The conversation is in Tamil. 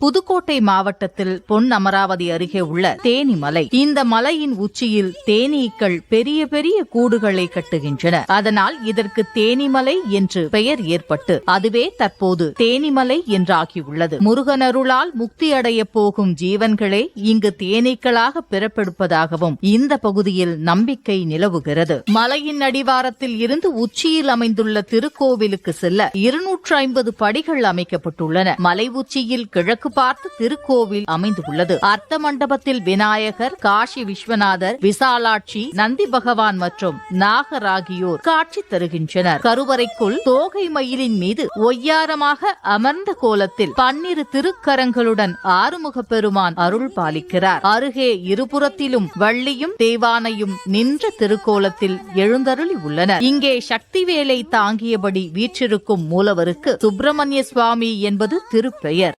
புதுக்கோட்டை மாவட்டத்தில் பொன் அமராவதி அருகே உள்ள தேனி மலை. இந்த மலையின் உச்சியில் தேனீக்கள் பெரிய பெரிய கூடுகளை கட்டுகின்றன. அதனால் இதற்கு தேனிமலை என்று பெயர் ஏற்பட்டு அதுவே தற்போது தேனிமலை என்றாகியுள்ளது முருகனருளால் முக்தி அடைய போகும் ஜீவன்களே இங்கு தேனீக்களாக பிறப்பெடுப்பதாகவும் இந்த பகுதியில் நம்பிக்கை நிலவுகிறது. மலையின் அடிவாரத்தில் இருந்து உச்சியில் அமைந்துள்ள திருக்கோவிலுக்கு செல்ல இருநூற்று ஐம்பது படிகள் அமைக்கப்பட்டுள்ளன. மலை உச்சியில் கிழக்கு பார்த்து திருக்கோவில் அமைந்துள்ளது. அர்த்த மண்டபத்தில் விநாயகர் காஷி விஸ்வநாதர் விசாலாட்சி நந்தி பகவான் மற்றும் நாகர் ஆகியோர் காட்சி தருகின்றனர். கருவறைக்குள் தோகை மயிலின் மீது ஒய்யாரமாக அமர்ந்த கோலத்தில் பன்னிரு திருக்கரங்களுடன் ஆறுமுக பெருமான் அருள் பாலிக்கிறார். அருகே இருபுறத்திலும் வள்ளியும் தேவானையும் நின்ற திருக்கோலத்தில் எழுந்தருளி உள்ளனர். இங்கே சக்தி வேலை தாங்கியபடி வீற்றிருக்கும் மூலவருக்கு சுப்பிரமணிய சுவாமி என்பது திருப்பெயர்.